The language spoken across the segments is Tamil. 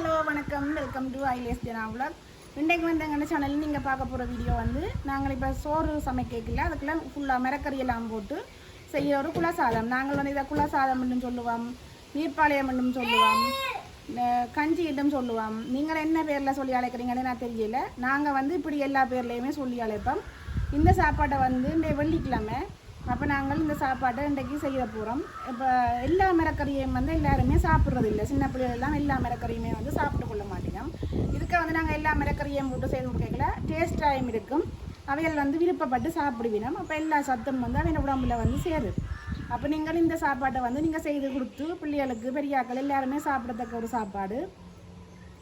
ஹலோ வணக்கம். வெல்கம் டு ஐலேஸ் ஜனா vlog. இன்றைக்கு வந்து எங்கள் சேனலில் நீங்கள் பார்க்க போகிற வீடியோ வந்து நாங்கள் இப்போ சோறு சமைக்கல அதுக்கெல்லாம் ஃபுல்லாக மிரக்கறியெல்லாம் போட்டு செய்கிற ஒரு குலசாதம். நாங்கள் வந்து இதை குலசாதம் என்றும் சொல்லுவோம் நீர்ப்பாளையம் என்றும் சொல்லுவோம் கஞ்சி என்றும் சொல்லுவோம். நீங்கள் என்ன பேரில் சொல்லி அழைக்கிறீங்கன்னு நான் தெரியல. நாங்கள் வந்து இப்படி எல்லா பேர்லேயுமே சொல்லி அழைப்போம். இந்த சாப்பாட்டை வந்து இந்த வெள்ளிக்கிழமை அப்போ நாங்கள் இந்த சாப்பாட்டை இன்றைக்கு செய்ய போகிறோம் இப்போ எல்லா மிரக்கறியையும் வந்து எல்லாருமே சாப்பிட்றது இல்லை சின்ன பிள்ளைகள்லாம் எல்லா மரக்கறியுமே வந்து சாப்பிட்டு கொள்ள மாட்டேங்கிறோம் இதுக்கு வந்து நாங்கள் எல்லா மிரக்கறியும் போட்டு செய்து கொடுக்கல டேஸ்டாயும் இருக்கும். அவைகள் வந்து விருப்பப்பட்டு சாப்பிடுவினோம். அப்போ எல்லா சத்தும் வந்து அவையோட உடம்புல வந்து சேரும். அப்போ நீங்கள் இந்த சாப்பாட்டை வந்து நீங்கள் செய்து கொடுத்து பிள்ளைகளுக்கு பெரியாக்கள் எல்லாருமே சாப்பிடத்தக்க ஒரு சாப்பாடு.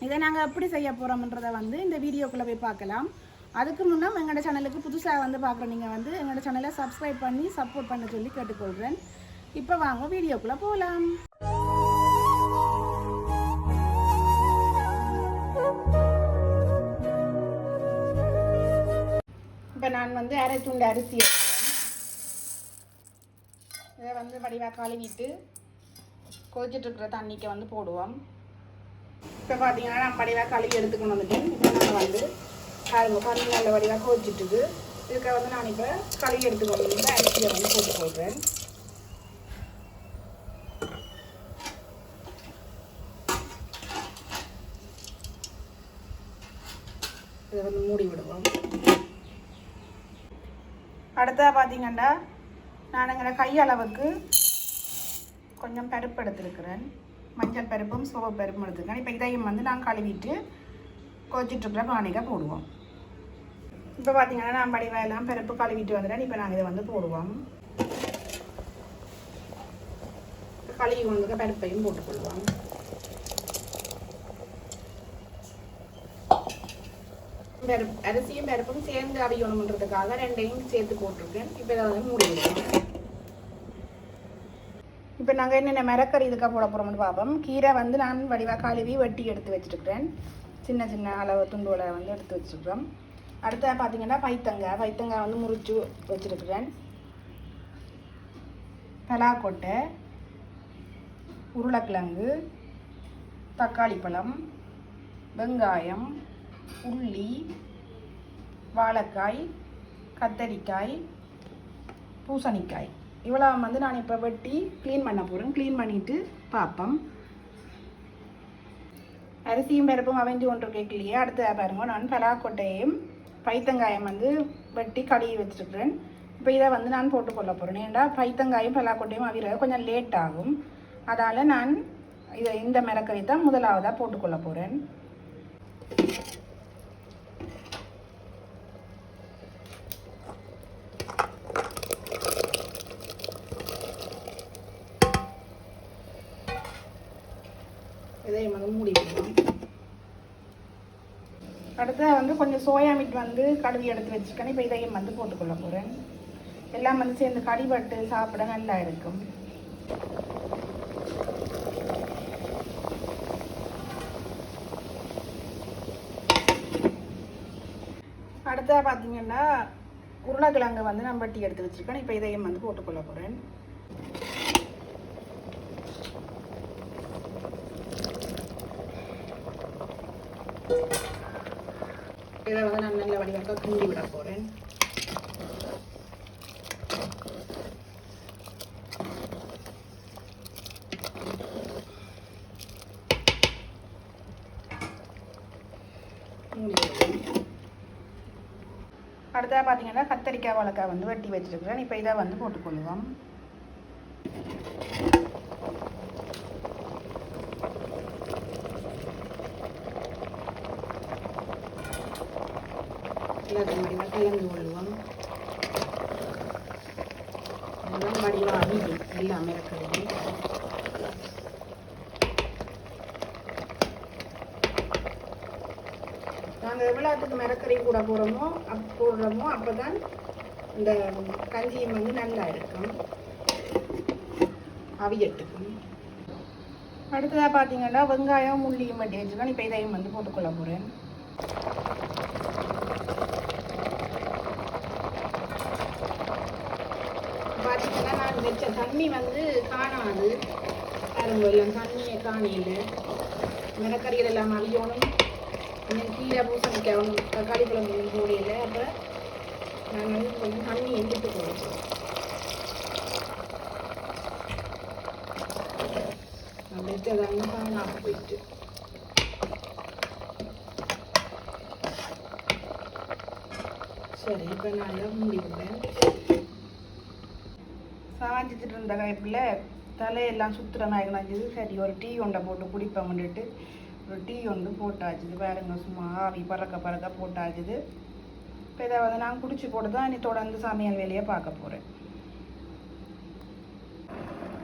இதை நாங்கள் எப்படி செய்ய போகிறோம்ன்றதை வந்து இந்த வீடியோக்குள்ளே போய் பார்க்கலாம். அதுக்கு முன்னே எங்களோட சேனலுக்கு புதுசாக வந்து பார்க்குற நீங்கள் வந்து எங்களோட சேனலை சப்ஸ்கிரைப் பண்ணி சப்போர்ட் பண்ண சொல்லி கேட்டுக்கொள்கிறேன் இப்போ வாங்க வீடியோக்குள்ளே போகலாம் இப்போ நான் வந்து அரை துண்டு அரிசி எடுக்கிறேன். இதை வந்து வடிவாக கழுவிட்டு கொதிச்சிட்டு இருக்கிற தண்ணிக்கு வந்து போடுவோம். இப்போ பார்த்தீங்கன்னா நான் வடிவாக கழுவி எடுத்துக்கணும் வந்துட்டேன் இப்போ நான் வந்து பாருங்கள் தண்ணி நல்ல வடிவாக கொதிச்சுட்டுது. இதுக்கு வந்து நான் இப்போ கழுவி எடுத்துக்கொண்டு வந்து அரிசியை வந்து போட்டு போடுறேன். இதை வந்து மூடி விடுவோம். அடுத்ததாக பார்த்தீங்கன்னா நான் எங்களை கையளவுக்கு கொஞ்சம் பருப்பு எடுத்துருக்கிறேன். மஞ்சள் பருப்பும் சிவப்பு பருப்பும் எடுத்துருக்கேன் இப்போ இதையும் வந்து நான் கழுவிட்டு கொதிச்சுட்ருக்கிற பானைக்காக போடுவோம். இப்போ பார்த்தீங்கன்னா நான் படிவெல்லாம் பருப்பு கழுவிட்டு வந்துட்டேன். இப்போ நாங்கள் இதை வந்து போடுவோம். கழுவி கொண்டு பருப்பையும் போட்டுக்கொள்வோம். பருப்பு அரிசியும் பருப்பும் சேர்ந்து அவியணுன்றதுக்காக ரெண்டையும் சேர்த்து போட்டிருக்கேன். இப்போ இதை வந்து மூடி விடுவோம் இப்போ நாங்கள் என்னென்ன மிரக்கறி இதுக்காக போட போகிறோம்னு பார்ப்போம் கீரை வந்து நான் வடிவாக கழுவி வெட்டி எடுத்து வச்சுருக்கிறேன். சின்ன சின்ன அளவு துண்டுகளை வந்து எடுத்து வச்சுருக்கிறோம். அடுத்த பார்த்தீங்கன்னா பைத்தங்காய் பைத்தங்காய் வந்து முறிச்சு வச்சுருக்கிறேன். பலாக்கொட்டை உருளைக்கிழங்கு தக்காளி பழம் வெங்காயம் உள்ளி வாழைக்காய் கத்தரிக்காய் பூசணிக்காய். இவ்வளோ வந்து நான் இப்போ வெட்டி க்ளீன் பண்ண போகிறேன் க்ளீன் பண்ணிவிட்டு பார்ப்போம் அரிசியும் பருப்பும் அவைஞ்சு கொண்டு கேட்கலையே அடுத்த பாருங்க. நான் பலாக்கொட்டையும் பைத்தங்காயம் வந்து வெட்டி கழுவி வச்சுருக்கிறேன். இப்போ இதை வந்து நான் போட்டுக்கொள்ள போகிறேன் ஏன்டா பைத்தங்காயும் பலாக்கொட்டையும் அவிர கொஞ்சம் லேட் ஆகும். அதால் நான் இதை இந்த மிரக்கறி தான் முதலாவதாக போட்டுக்கொள்ள போகிறேன் இதையும் வந்து மூடி விடணும் அடுத்து வந்து கொஞ்சம் சோயா மீட் வந்து கழுவி எடுத்து வச்சுக்கணும் இப்போ இதையும் வந்து போட்டுக்கொள்ள போகிறேன் எல்லாம் வந்து சேர்ந்து கடிபட்டு சாப்பிட நல்லா இருக்கும். அடுத்ததாக பார்த்தீங்கன்னா உருளைக்கிழங்கு வந்து நான் வட்டி எடுத்து வச்சுருக்கேன். இப்போ இதையும் வந்து போட்டுக்கொள்ள போகிறேன் இதை வந்து நான் நல்ல வடிவாக்க கிண்டி விட போகிறேன் அடுத்ததாக பார்த்தீங்கன்னா கத்தரிக்காய் வாழைக்காய் வந்து வெட்டி வச்சுருக்கிறேன். இப்போ இதை வந்து போட்டுக்கொள்ளுவோம் எல்லாத்தையும் வடிவாக கலந்து கொள்வோம் எல்லாம் வடிவாக அவியும் எல்லாமே இருக்கிறது நாங்கள் எவ்வளோத்துக்கு மிரக்கறி கூட போகிறோமோ அப் போடுறோமோ அப்போ தான் இந்த கஞ்சியும் வந்து நல்லா இருக்கும். அவியட்டுக்கும் அடுத்ததாக பார்த்தீங்கன்னா வெங்காயம் முள்ளியும் மட்டும் வச்சுருக்கோம் இப்போ இதையும் வந்து போட்டுக்கொள்ள போகிறேன் பார்த்தீங்கன்னா நான் வச்ச தண்ணி வந்து காணாது. பாருங்க எல்லாம் தண்ணியை காணையில். மிளக்கறிகள் எல்லாம் அழியணும். இன்னும் கீழே பூசணிக்காயும் தக்காளி குழம்பு போடையில் அப்போ நான் வந்து கொஞ்சம் தண்ணி எடுத்து போடுவோம் நான் வச்சதாங்க போயிட்டு. சரி இப்போ நான் முடிவுறேன் இந்த கைப்பில் தலையெல்லாம் சுற்றுற மாதிரி நினச்சது சரி ஒரு டீ ஒன்றை போட்டு குடிப்போம்னுட்டு ஒரு டீ ஒன்று போட்டாச்சுது. பாருங்க சும்மா ஆவி பறக்க பறக்க போட்டாச்சுது. இப்போ இதை வந்து நான் குடிச்சு போட்டு தான் இனி தொடர்ந்து சமையல் வேலையை பார்க்க போகிறேன்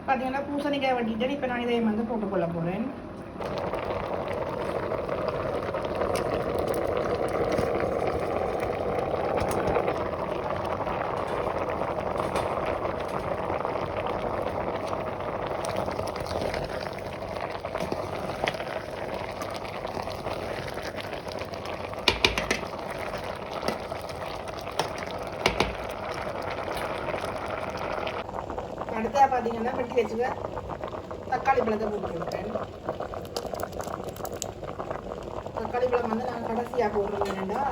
பார்த்தீங்கன்னா பூசணிக்காய் வெட்டிட்டேன் இப்போ நான் இதையும் வந்து போட்டுக்கொள்ள போகிறேன் அடுத்தா பார்த்தீங்கன்னா வெட்டி வச்சுக்க தக்காளி பழத்தை போட்டு கொடுப்பேன் தக்காளி பழம் வந்து நான் கடைசியாக போடுறோம் ஏன்னா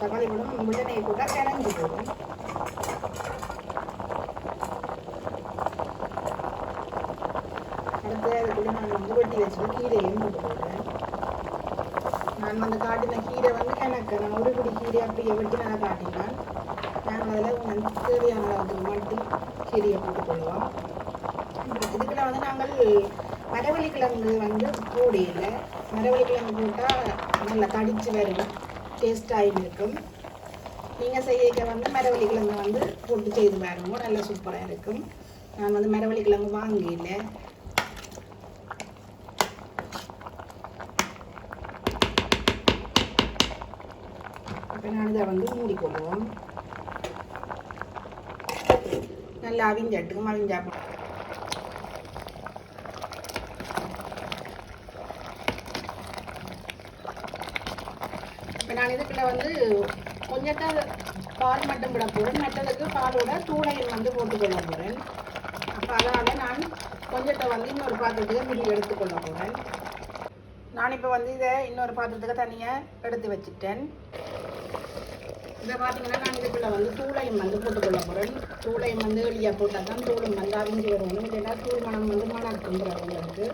தக்காளி பழம் வெள்ளெண்ணெய் போட்டால் கிளஞ்சி போடும் அடுத்து அதுக்குள்ளே நான் வந்து வெட்டி வச்சுட்டு கீரையும் போட்டு போடுறேன் நான் வந்து காட்டின கீரை வந்து எனக்கு நான் ஒரு குடி கீரை அப்படியே வெட்டி நான் காட்டினேன் நாங்கள் அதில் வந்து தேவையான அளவுக்கு மட்டும் கீரையை போட்டுக்கொள்வோம் இதுக்குள்ள வந்து நாங்கள் மரவள்ளிக்கிழங்கு வந்து போடையில் மரவள்ளி கிழங்கு போட்டால் நல்லா கடிச்சு வரும். டேஸ்டாகவும் இருக்கும். நீங்கள் செய்யக்க வந்து மரவள்ளிக்கிழங்கு வந்து போட்டு செய்து பாருங்க. நல்லா சூப்பராக இருக்கும். நான் வந்து மரவள்ளி கிழங்கு வாங்கல இப்போ நான் இதை வந்து மூடிக்கொள்வோம் நல்லா அவிஞ்சாட்டுக்கும் அவிஞ்சா இப்போ நான் இதுக்குள்ள வந்து கொஞ்சத்தான் பால் மட்டும் விட போகிறேன் மற்றதுக்கு பாலோட தூளையும் வந்து போட்டுக்கொள்ள போகிறேன் அப்போ அதனால் நான் கொஞ்சத்தை வந்து இன்னொரு பாத்திரத்துக்கு மிளி எடுத்துக்கொள்ள போகிறேன் நான் இப்போ வந்து இதை இன்னொரு பாத்திரத்துக்கு தனியாக எடுத்து வச்சுட்டேன். இதை பார்த்தீங்கன்னா நான் இதுக்குள்ள வந்து தூளையும் வந்து போட்டுக்கொள்ள போகிறேன் தூளையும் வந்து வெளியே போட்டால் தான் தூளும் வந்து அவிஞ்சு வரும். இல்லைன்னா தூள் மனம் வந்து மணக்கும் உங்களுக்கு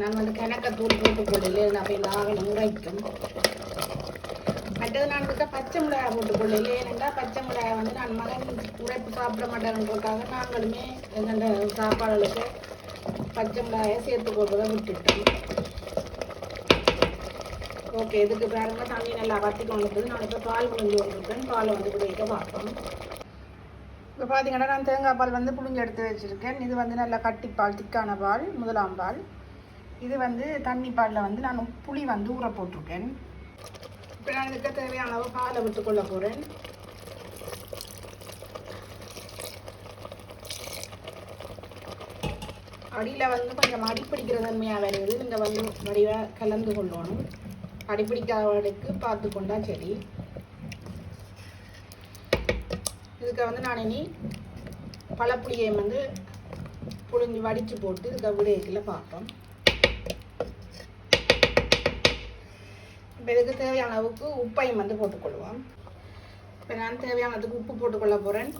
நான் வந்து கணக்கத்தூள் போட்டு கொள்ளல அப்போ நாகணும் உரைக்கும் மற்றது நான் கொடுத்தா பச்சை மிளகாய் போட்டு கொள்ளல ஏனென்றா பச்சை மிளகாய் வந்து நான் மகன் உழைப்பு சாப்பிட மாட்டேன்றதுக்காக நாங்களுமே எங்கள்ட சாப்பாடுகளுக்கு பச்சை மிளகாயை சேர்த்து தான் விட்டுட்டோம். ஓகே இதுக்கு பாருங்க தண்ணி நல்லா வத்தி கொண்டு நான் இப்போ பால் புழிஞ்சு கொண்டிருக்கேன். பால் வந்து குடிக்க பார்ப்போம். இப்போ பார்த்தீங்கன்னா நான் தேங்காய் பால் வந்து புழிஞ்சு எடுத்து வச்சுருக்கேன். இது வந்து நல்லா கட்டிப்பால் திக்கான பால் முதலாம் பால். இது வந்து தண்ணி பாலில் வந்து நான் புளி வந்து ஊற போட்டிருக்கேன். இப்போ நான் இதுக்கு தேவையான அளவு பாலை விட்டுக்கொள்ள போகிறேன் அடியில் வந்து கொஞ்சம் அடிப்பிடிக்கிற தன்மையாக வருது இந்த வந்து வடிவாக கலந்து கொள்ளணும். அடிப்பிடிக்காதவர்களுக்கு பார்த்து கொண்டா சரி. இதுக்கு வந்து நான் இனி பழப்புளியை வந்து புழிஞ்சு வடித்து போட்டு இதுக்கு விடையக்கில் பார்ப்போம். இப்போ இதுக்கு தேவையான அளவுக்கு உப்பையும் வந்து போட்டுக்கொள்வோம். இப்போ நான் தேவையானதுக்கு உப்பு போட்டுக்கொள்ள போகிறேன்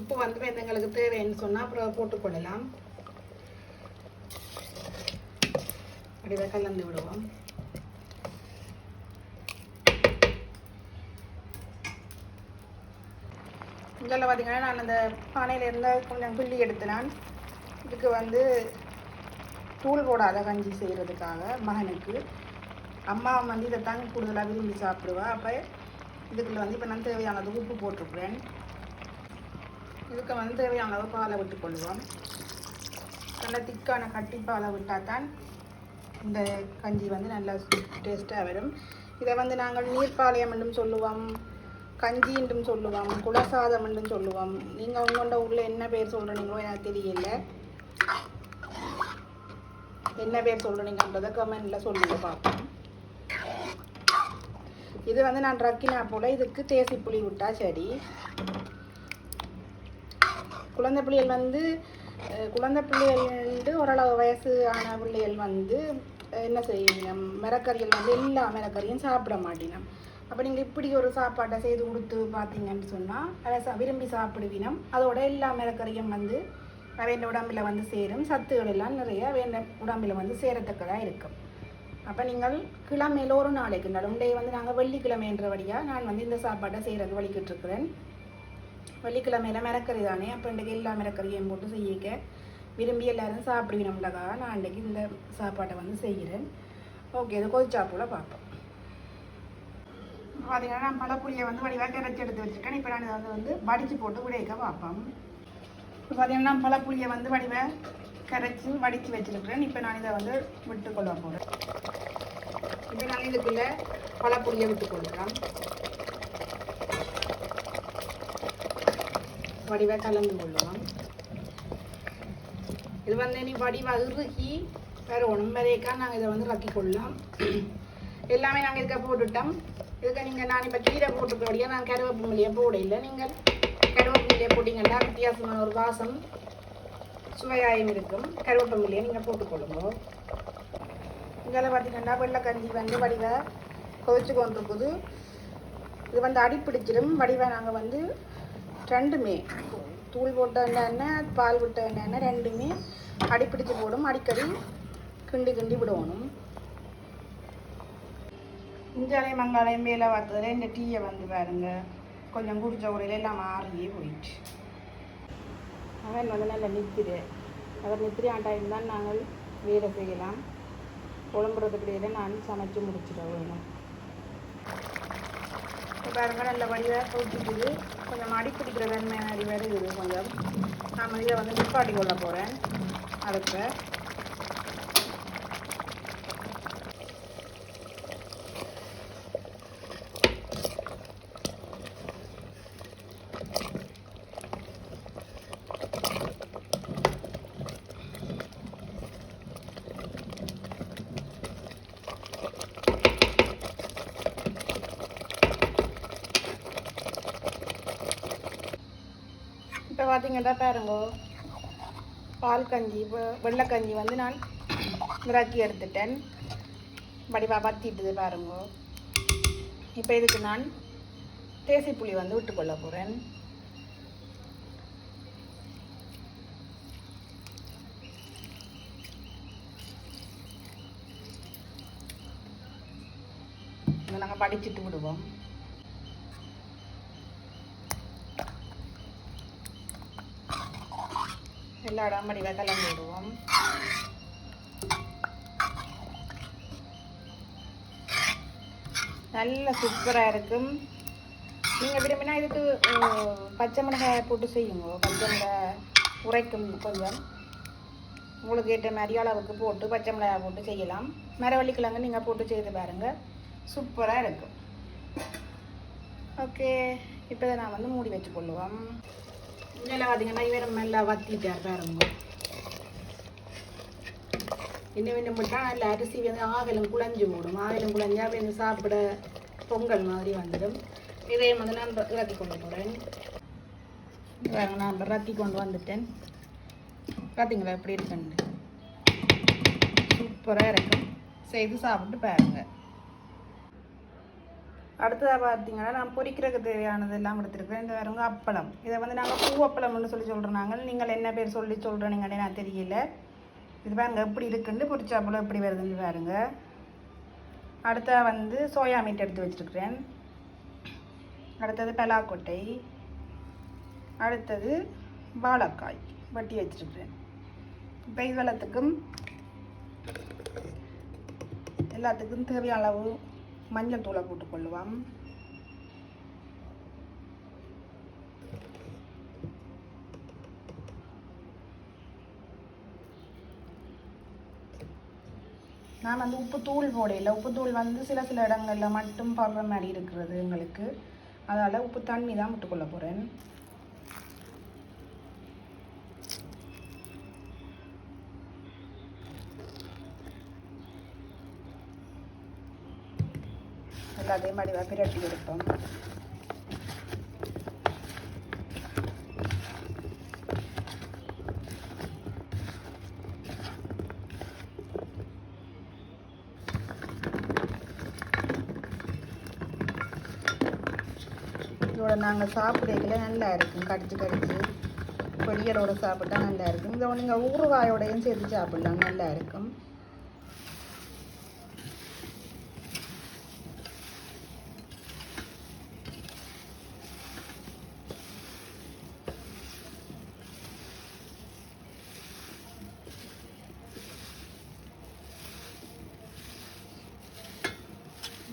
உப்பு வந்து எங்களுக்கு தேவைன்னு சொன்னால் அப்புறம் போட்டுக்கொள்ளலாம். அப்படியே கலந்து விடுவோம். முதல்ல பார்த்தீங்கன்னா நான் அந்த பானையிலேருந்து கொஞ்சம் புள்ளி எடுத்து நான் இதுக்கு வந்து தூள் போடாத கஞ்சி செய்கிறதுக்காக மகனுக்கு. அம்மா வந்து இதை தாங்க கூடுதலாக விரும்பி சாப்பிடுவா. அப்போ இதுக்குள்ள வந்து இப்போ நான் தேவையானது உப்பு போட்டிருக்கிறேன். இதுக்கு வந்து தேவையான அளவு பாலை விட்டுக்கொள்வோம் நல்லா திக்கான கட்டி பாலை விட்டால் தான் இந்த கஞ்சி வந்து நல்லா டேஸ்ட்டாக வரும். இதை வந்து நாங்கள் நீர்ப்பாளையம் என்றும் சொல்லுவோம் கஞ்சி என்றும் சொல்லுவோம் குலசாதம் என்றும் சொல்லுவோம். நீங்கள் உங்கள்கிட்ட ஊரில் என்ன பேர் சொல்கிறீங்களோ எனக்கு தெரியல. என்ன பேர் சொல்கிறீங்கன்றதை கமெண்டில் சொல்லுங்க பார்ப்போம். இது வந்து நான் ரக்கினா போல் இதுக்கு தேசி புளி விட்டா சரி. குழந்தை பிள்ளைகள் வந்து குழந்தை பிள்ளைகள் வந்து ஓரளவு வயசு ஆன பிள்ளைகள் வந்து என்ன செய்யணும்? மிரக்கறிகள் வந்து எல்லா மிரக்கறியும் சாப்பிட மாட்டினோம். அப்போ நீங்கள் இப்படி ஒரு சாப்பாட்டை செய்து கொடுத்து பார்த்தீங்கன்னு சொன்னால் அதை விரும்பி சாப்பிடுவினம். அதோட எல்லா மிரக்கறியும் வந்து வேண்ட உடம்பில் வந்து சேரும். சத்துகள் எல்லாம் நிறைய வேண்ட உடம்பில் வந்து சேரத்தக்கதாக இருக்கும். அப்போ நீங்கள் கிழமையில் ஒரு நாளைக்கு நடுண்டே வந்து நாங்கள் வெள்ளிக்கிழமைன்றபடியாக நான் வந்து இந்த சாப்பாட்டை செய்கிறது வலிக்கிட்டு இருக்கிறேன் வெள்ளிக்கிழமையில மிரக்கறி தானே அப்போ இன்றைக்கு எல்லா மிரக்கறியும் போட்டு செய்யிக்க விரும்பி எல்லோரும் சாப்பிடுவினம்லக்காக நான் இன்றைக்கு இந்த சாப்பாட்டை வந்து செய்கிறேன். ஓகே இது கொதிச்சா போல் பார்ப்போம் பார்த்தீங்கன்னா நான் பழப்புளியை வந்து வடிவாக கரைச்சி எடுத்து வச்சுருக்கேன். இப்போ நான் இதை வந்து வந்து வடித்து போட்டு உடையக்க பார்ப்போம் இப்போ பார்த்தீங்கன்னா நான் பழப்புளியை வந்து வடிவை கரைச்சி வடித்து வச்சிருக்கிறேன். இப்போ நான் இதை வந்து விட்டு கொள்ள போகிறேன் இப்போ நான் இதுக்குள்ளே பழப்பொடியை விட்டு கொள்கிறேன் வடிவை கலந்து கொள்ளலாம் இது வந்து நீ வடிவா இறுகி வேறு ஒன்பதேக்கா நாங்கள் இதை வந்து ரக்கி கொள்ளலாம். எல்லாமே நாங்கள் இதுக்க போட்டுட்டோம். இதுக்கு நீங்கள் நான் இப்போ கீரை போட்டுக்கிறபடியாக நான் கருவேப்பு போட இல்லை நீங்கள் கருவேப்பு போட்டிங்கன்னா வித்தியாசமான ஒரு வாசம் சுவையாயும் இருக்கும் கருவேப்பங்கிலையும் நீங்கள் போட்டுக்கொள்ளுங்க இதில் பார்த்தீங்கன்னா வெள்ளைக்கஞ்சி வந்து வடிவை கொதிச்சு கொண்டிருக்குது. இது வந்து அடி பிடிச்சிடும் வடிவை நாங்கள் வந்து ரெண்டுமே. தூள் போட்ட என்னென்ன பால் விட்ட என்னென்ன ரெண்டுமே அடிப்பிடிச்சு போடும். அடிக்கடி கிண்டி கிண்டி விடணும். இஞ்சாலையும் மங்காலையும் மேலே பார்த்ததில் இந்த டீயை வந்து பாருங்க. கொஞ்சம் குடிச்ச உரையில எல்லாம் மாறியே போயிட்டு அவன் வந்து நல்ல நித்திரை அவர் நித்திரை டைம் தான் நாங்கள் வேலை செய்யலாம். குழம்புறதுக்கிடையில நான் சமைச்சு முடிச்சிட வேணும் இப்போ நல்ல வழியாக போட்டுக்குது கொஞ்சம் அடி பிடிக்கிற வெண்மை மாதிரி வருது. கொஞ்சம். நான் இதை வந்து நிப்பாட்டி கொள்ள போகிறேன் அடுப்பை இப்போ பாருங்கோ? பால் கஞ்சி வெள்ளைக்கஞ்சி வந்து நான் இறக்கி எடுத்துட்டேன். வடிவா பத்திட்டுது பாருங்க. இப்போ இதுக்கு நான் தேசி புளி வந்து விட்டுக்கொள்ள போகிறேன் இதை நாங்கள் படிச்சுட்டு விடுவோம். எல்லா இடம் வடிவாக கலந்து விடுவோம் நல்ல சூப்பராக இருக்கும். நீங்கள் விரும்பினா இதுக்கு பச்சை மிளகாய் போட்டு செய்யுங்க. பச்சை மிளகாய் உரைக்கும் கொஞ்சம். உங்களுக்கு ஏற்ற மாதிரி அளவுக்கு போட்டு பச்சை மிளகாய் போட்டு செய்யலாம். மரவள்ளி கிழங்கு நீங்கள் போட்டு செய்து பாருங்கள் சூப்பராக இருக்கும். ஓகே. இப்போ நான் வந்து மூடி வச்சு கொள்ளுவோம். இதில் பார்த்தீங்கன்னா இவர் நல்லா வத்திட்டார் பாருங்க இன்னும் இன்னும் மட்டும் நல்ல அரிசி வந்து ஆகலும் குழஞ்சு போடும் ஆகலும் குழஞ்சா அப்படி வந்து சாப்பிட பொங்கல் மாதிரி வந்துடும் இதை வந்து நான் இறக்கி கொண்டு போகிறேன் பாருங்க நான் ரத்தி கொண்டு வந்துட்டேன் பார்த்தீங்களா எப்படி இருக்குன்னு சூப்பராக இருக்கும் செய்து சாப்பிட்டு பாருங்கள் அடுத்ததாக பார்த்தீங்கன்னா நான் பொரிக்கிறதுக்கு தேவையானது எல்லாம் கொடுத்துருக்கேன் இந்த வேறுங்க அப்பளம். இதை வந்து நாங்கள் பூ அப்பளம்னு சொல்லி சொல்கிறோம் நாங்கள் நீங்கள் என்ன பேர் சொல்லி சொல்கிறீங்கன்னு நான் தெரியல. இது பாருங்க எப்படி இருக்குன்னு பொரிச்ச அப்பளம் எப்படி வருதுன்னு பாருங்க. அடுத்த வந்து சோயா மீட் எடுத்து வச்சுருக்கிறேன். அடுத்தது பலாக்கொட்டை. அடுத்தது வாழைக்காய் வட்டி வச்சுருக்கிறேன். இப்போ இது எல்லாத்துக்கும் எல்லாத்துக்கும் தேவையான அளவு மஞ்சள் தூளை போட்டுக்கொள்ளுவோம். நான் வந்து உப்பு தூள் போடையில உப்பு தூள் வந்து சில சில இடங்களில் மட்டும் படுற மாதிரி இருக்கிறது எங்களுக்கு. அதால் உப்பு தண்ணி தான் விட்டுக்கொள்ள போகிறேன் அதே மாதிரி பிரட்டி எடுப்போம் இதோட நாங்கள் சாப்பிடல நல்லா இருக்கும் கடிச்சு கடிச்சு பொரியலோட சாப்பிட்டா நல்லா இருக்கும் இதோட நீங்கள் ஊறுகாயோடையும் சேர்த்து சாப்பிடலாம் நல்லா இருக்கும்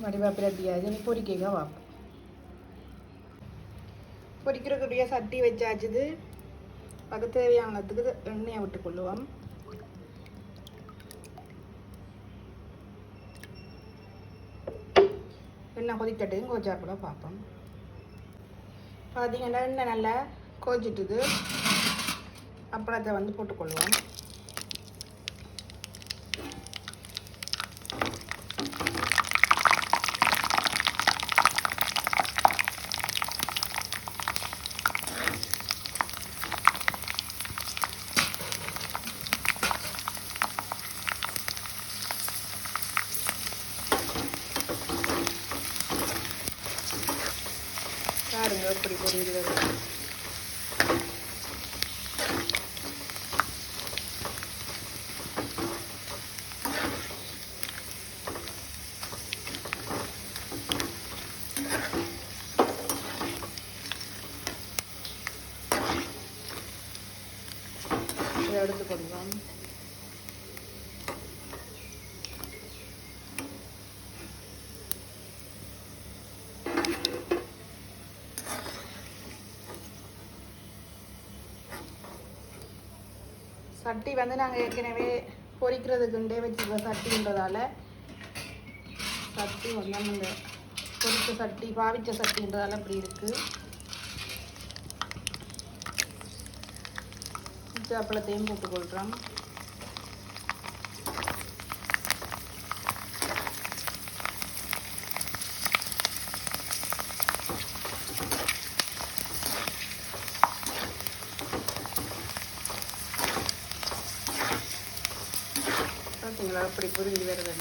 வடிவாப்பில் எப்படியாவது நீ பொறிக்க பார்ப்போம் பொரிக்கிறக்கூடிய சட்டி வச்சாச்சுது அதுக்கு தேவையானதுக்கு எண்ணெயை விட்டு கொள்ளுவோம் எண்ணெய் கொதிக்கட்டையும் கூட பார்ப்போம் பார்த்தீங்கன்னா எண்ணெய் நல்லா கோச்சிட்டுது அப்புறத்தை வந்து போட்டுக்கொள்வோம் பாருங்க எப்படி பொரிஞ்சு வருது இதை எடுத்துக்கொள்வோம் சட்டி வந்து நாங்கள் ஏற்கனவே பொறிக்கிறதுக்குண்டே வச்சுருக்க சட்டின்றதால சட்டி வந்து அந்த பொரிச்ச சட்டி பாவிச்ச சட்டின்றதால அப்படி இருக்குது அப்பளத்தையும் போட்டுக்கொள்கிறோம் பார்த்தீங்களா அப்படி புரிஞ்சு வருது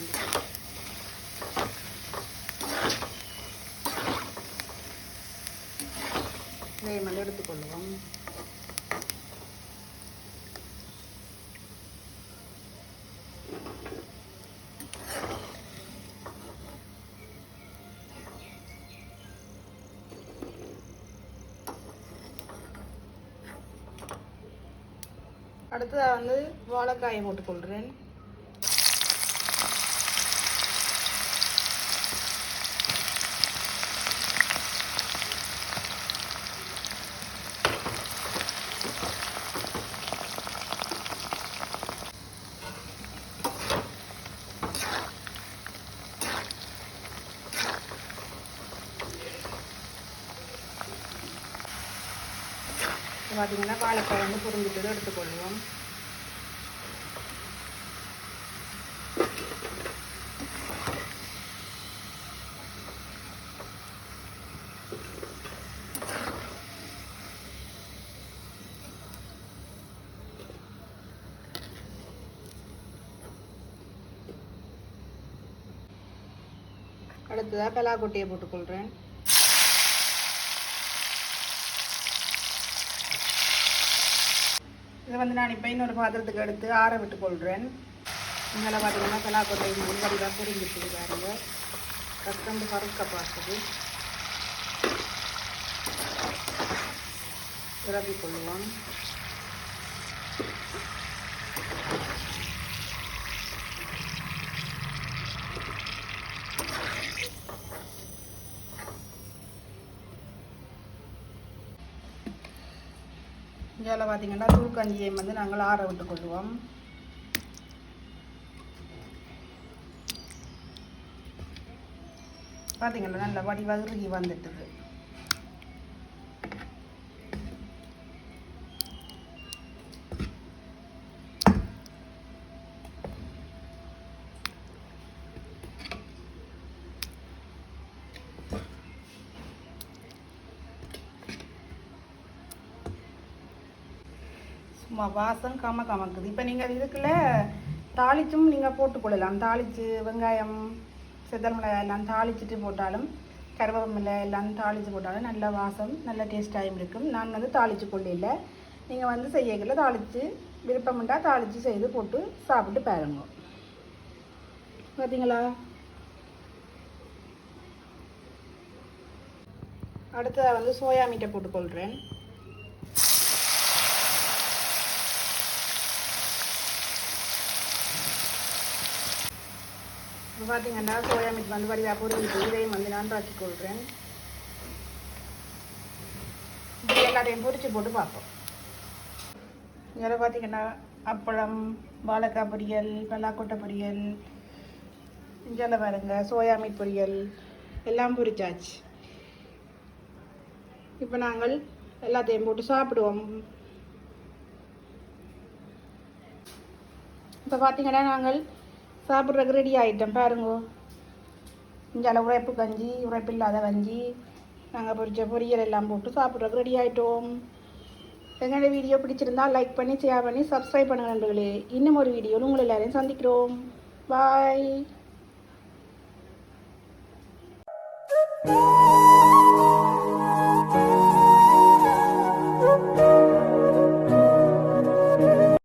வேமல் எடுத்துக்கொள்வோம் அடுத்ததாக வந்து வாழைக்காயை போட்டுக்கொள்கிறேன் பார்த்தீங்கன்னா வாழைக்காய் வந்து புரிஞ்சிட்டு எடுத்துக்கொள்வோம். அடுத்ததாக பலாக்கொட்டையை போட்டுக்கொள்கிறேன் இதை வந்து நான் இப்போ இன்னொரு பாத்திரத்துக்கு எடுத்து ஆற விட்டு கொள்கிறேன் இங்கே பார்த்தீங்கன்னா பலாக்கொட்டை முன்வடிவாக புரிஞ்சிட்டு பாருங்க. கஷ்டம் பறக்க பார்க்குது. இறக்கி இதில் பார்த்திங்கன்னா தூள் வந்து நாங்கள் ஆற விட்டு கொள்வோம். பார்த்திங்கன்னா நல்ல வடிவகுருகி வந்துட்டுது. வாசம் கம கமக்குது. இப்போ நீங்கள் இதுக்குள்ள தாளிச்சும் நீங்கள் போட்டுக்கொள்ளலாம். தாளித்து வெங்காயம் செதல் மிளகாய் எல்லாம் தாளிச்சிட்டு போட்டாலும் கருவேப்பிலை எல்லாம் தாளித்து போட்டாலும் நல்ல வாசம் நல்ல டேஸ்டாகவும் இருக்கும். நான் வந்து தாளித்து கொள்ளையில். நீங்கள் வந்து செய்யக்குள்ள தாளித்து விருப்பமுண்டா தாளித்து செய்து போட்டு சாப்பிட்டு பாருங்க. பார்த்தீங்களா அடுத்ததாக வந்து சோயா மீட்டை போட்டுக்கொள்கிறேன் இப்போ பார்த்தீங்கன்னா சோயா மீட் வந்து வடிவாக பொரிஞ்சிட்டு இதையும் வந்து நான் ராக்கி கொள்கிறேன். இப்படி எல்லாத்தையும் பொரிச்சு போட்டு பார்ப்போம். இதில் பார்த்தீங்கன்னா அப்பளம் வாழைக்காய் பொரியல் பல்லாக்கொட்டை பொரியல் இஞ்சால பாருங்க சோயா மீட் பொரியல் எல்லாம் பொரிச்சாச்சு. இப்போ நாங்கள் எல்லாத்தையும் போட்டு சாப்பிடுவோம். இப்போ பார்த்தீங்கன்னா நாங்கள் சாப்பிட்றதுக்கு ரெடி ஆகிட்டோம் பாருங்க. இஞ்சால உரைப்பு கஞ்சி உரைப்பு இல்லாத கஞ்சி நாங்கள் பொரிச்ச பொரியல் எல்லாம் போட்டு சாப்பிட்றதுக்கு ரெடி ஆகிட்டோம் எங்களோட வீடியோ பிடிச்சிருந்தால் லைக் பண்ணி ஷேர் பண்ணி சப்ஸ்கிரைப் பண்ணுங்க நண்பர்களே. இன்னும் ஒரு வீடியோவில் உங்களை எல்லாரையும் சந்திக்கிறோம். பாய்